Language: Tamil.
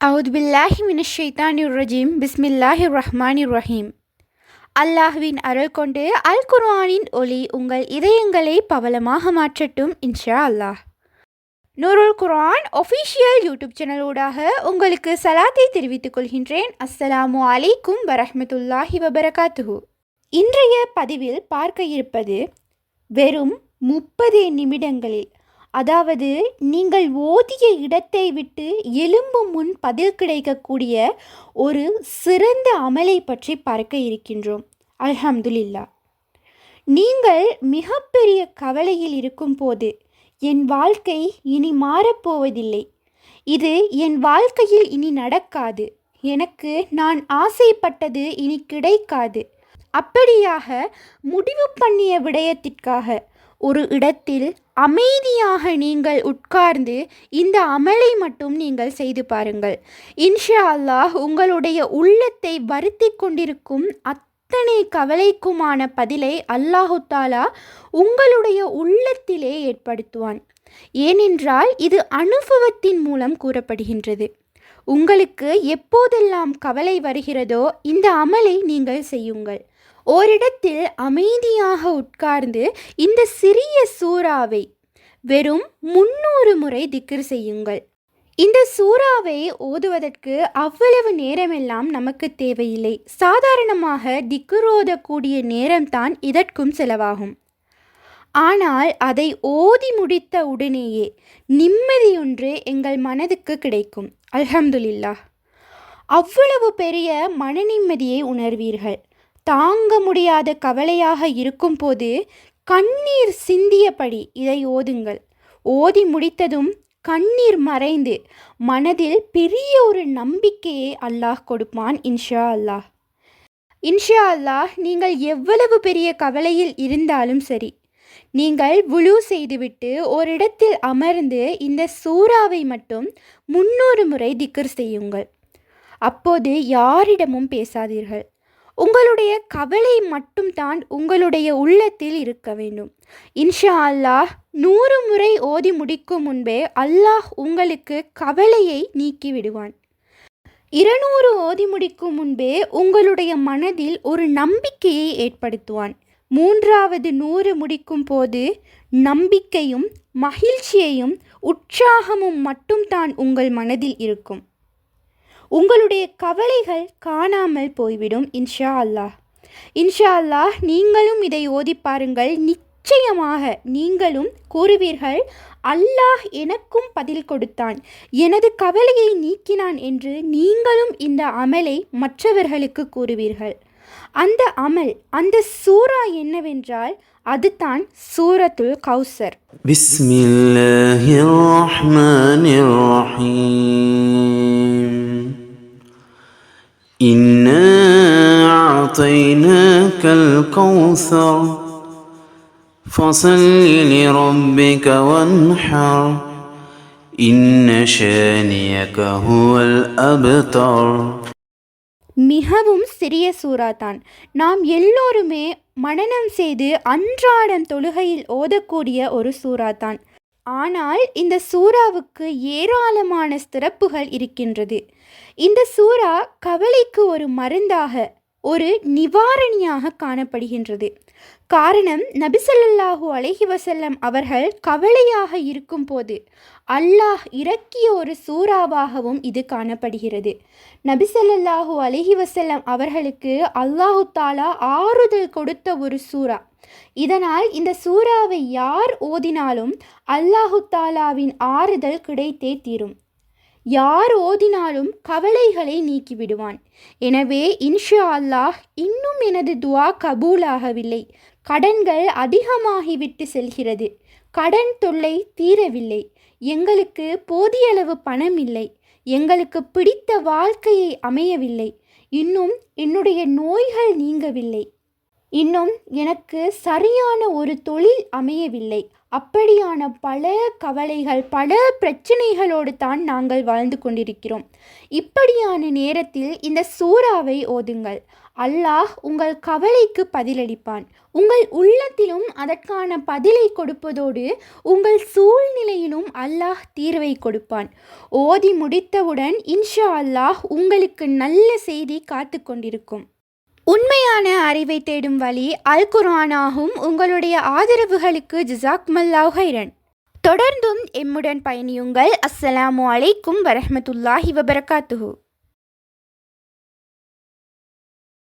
அவுது பில்லாஹி மினஷைத்தானிர் ரஜீம் பிஸ்மில்லாஹிர் ரஹ்மானிர் ரஹீம் அல்லாஹ்வின் அருள் கொண்டு அல் குர்ஆனின் ஒளி உங்கள் இதயங்களை பவலமாக மாற்றட்டும் இன்ஷா அல்லாஹ். Noorul Quran official YouTube channel ஊடாக உங்களுக்கு சலாத்தை தெரிவித்துக் கொள்கின்றேன். அஸ்ஸலாமு அலைக்கும் வரஹமத்துல்லாஹி வபரகாத்துஹு. இன்றைய பதிவில் பார்க்க இருப்பது வெறும் முப்பது நிமிடங்களில் அதாவது நீங்கள் ஓதிய இடத்தை விட்டு எழும்பும் முன் பதில் கிடைக்கக்கூடிய ஒரு சிறந்த அமலை பற்றி பார்க்க இருக்கின்றோம். அல்ஹம்துலில்லா. நீங்கள் மிகப்பெரிய கவலையில் இருக்கும்போது என் வாழ்க்கை இனி மாறப்போவதில்லை. இது என் வாழ்க்கையில் இனி நடக்காது. எனக்கு நான் ஆசைப்பட்டது இனி கிடைக்காது. அப்படியாக முடிவு பண்ணிய விடயத்திற்காக ஒரு இடத்தில் அமைதியாக நீங்கள் உட்கார்ந்து இந்த அமலை மட்டும் நீங்கள் செய்து பாருங்கள். இன்ஷா அல்லாஹ் உங்களுடைய உள்ளத்தை வருத்தி கொண்டிருக்கும் அத்தனை கவலைக்குமான பதிலை அல்லாஹு தாலா உங்களுடைய உள்ளத்திலே ஏற்படுத்துவான். ஏனென்றால் இது அனுபவத்தின் மூலம் கூறப்படுகின்றது. உங்களுக்கு எப்போதெல்லாம் கவலை வருகிறதோ இந்த அமலை நீங்கள் செய்யுங்கள். ஓரிடத்தில் அமைதியாக உட்கார்ந்து இந்த சிறிய சூறாவை வெறும் முன்னூறு முறை திக்கர் செய்யுங்கள். இந்த சூறாவை ஓதுவதற்கு அவ்வளவு நேரமெல்லாம் நமக்கு தேவையில்லை. சாதாரணமாக திக்குரோதக்கூடிய ஓதக்கூடிய நேரம்தான் இதற்கும் செலவாகும். ஆனால் அதை ஓதி முடித்த உடனேயே நிம்மதியொன்று எங்கள் மனதுக்கு கிடைக்கும். அல்ஹம்துலில்லா அவ்வளவு பெரிய மன நிம்மதியை உணர்வீர்கள். தாங்க முடியாத கவலையாக இருக்கும்போது கண்ணீர் சிந்தியபடி இதை ஓதுங்கள். ஓதி முடித்ததும் கண்ணீர் மறைந்து மனதில் பெரிய ஒரு நம்பிக்கையை அல்லாஹ் கொடுப்பான் இன்ஷா அல்லாஹ். இன்ஷா அல்லாஹ் நீங்கள் எவ்வளவு பெரிய கவலையில் இருந்தாலும் சரி நீங்கள் புழு செய்துவிட்டு ஓரிடத்தில் அமர்ந்து இந்த சூறாவை மட்டும் முன்னூறு முறை திக்கர் செய்யுங்கள். அப்போது யாரிடமும் பேசாதீர்கள். உங்களுடைய கவலை மட்டும்தான் உங்களுடைய உள்ளத்தில் இருக்க வேண்டும். இன்ஷா அல்லாஹ் நூறு முறை ஓதி முடிக்கும் முன்பே அல்லாஹ் உங்களுக்கு கவலையை நீக்கி விடுவான். இருநூறு ஓதி முடிக்கும் முன்பே உங்களுடைய மனதில் ஒரு நம்பிக்கையை ஏற்படுத்துவான். மூன்றாவது நூறு முடிக்கும் போது நம்பிக்கையும் மகிழ்ச்சியையும் உற்சாகமும் மட்டும்தான் உங்கள் மனதில் இருக்கும். உங்களுடைய கவலைகள் காணாமல் போய்விடும் இன்ஷா அல்லாஹ். இன்ஷா அல்லாஹ் நீங்களும் இதை ஓதி பாருங்கள். நிச்சயமாக நீங்களும் கூறுவீர்கள் அல்லாஹ் எனக்கும் பதில் கொடுத்தான். எனது கவலையை நீக்கினான் என்று நீங்களும் இந்த அமலை மற்றவர்களுக்கு கூறுவீர்கள். அந்த அமல் அந்த சூரா என்னவென்றால் அதுதான் சூரத்துல் கௌசர் பிஸ்மில்லாஹிர் ரஹ்மானிர் ரஹீம் إنا أعطيناك الكوثر فصل لربك وانحر إن شانيك هو الأبتر மிகவும் சிறிய சூறாதான். நாம் எல்லோருமே மனநம் செய்து அன்றாடம் தொழுகையில் ஓதக்கூடிய ஒரு சூறாதான். ஆனால் இந்த சூறாவுக்கு ஏராளமான சிறப்புகள் இருக்கின்றது. இந்த சூறா கவலைக்கு ஒரு மருந்தாக ஒரு நிவாரணியாக காணப்படுகின்றது. காரணம் நபிசல்லாஹு அலஹி வசல்லம் அவர்கள் கவலையாக இருக்கும்போது அல்லாஹ் இறக்கிய ஒரு சூறாவாகவும் இது காணப்படுகிறது. நபிசல்லாஹு அலஹி வசல்லம் அவர்களுக்கு அல்லாஹு தாலா ஆறுதல் கொடுத்த ஒரு சூறா. இதனால் இந்த சூறாவை யார் ஓதினாலும் அல்லாஹு தாலாவின் ஆறுதல் கிடைத்தே தீரும். யார் ஓதினாலும் கவலைகளை நீக்கிவிடுவான். எனவே இன்ஷா அல்லாஹ் இன்னும் எனது துவா கபூலாகவில்லை. கடன்கள் அதிகமாகிவிட்டு செல்கிறது. கடன் தொல்லை தீரவில்லை. எங்களுக்கு போதியளவு பணம் இல்லை. எங்களுக்கு பிடித்த வாழ்க்கையை அமையவில்லை. இன்னும் என்னுடைய நோய்கள் நீங்கவில்லை. இன்னும் எனக்கு சரியான ஒரு தொழில் அமையவில்லை. அப்படியான பல கவலைகள் பல பிரச்சனைகளோடு தான் நாங்கள் வாழ்ந்து கொண்டிருக்கிறோம். இப்படியான நேரத்தில் இந்த சூறாவை ஓதுங்கள். அல்லாஹ் உங்கள் கவலைக்கு பதிலளிப்பான். உங்கள் உள்ளத்திலும் அதற்கான பதிலை கொடுப்பதோடு உங்கள் சூழ்நிலையிலும் அல்லாஹ் தீர்வை கொடுப்பான். ஓதி முடித்தவுடன் இன்ஷா அல்லாஹ் உங்களுக்கு நல்ல செய்தி காத்து கொண்டிருக்கும். உண்மையான அறிவை தேடும் வழி அல் குர்ஆனாகும். உங்களுடைய ஆதரவுகளுக்கு ஜிசாக்மல்லாஹ் ஹைரன் தொடர்ந்தும் எம்முடன் பயணியுங்கள். அஸ்ஸலாமு அலைக்கும் வரஹ்மத்துல்லாஹி வபரகாத்துஹூ.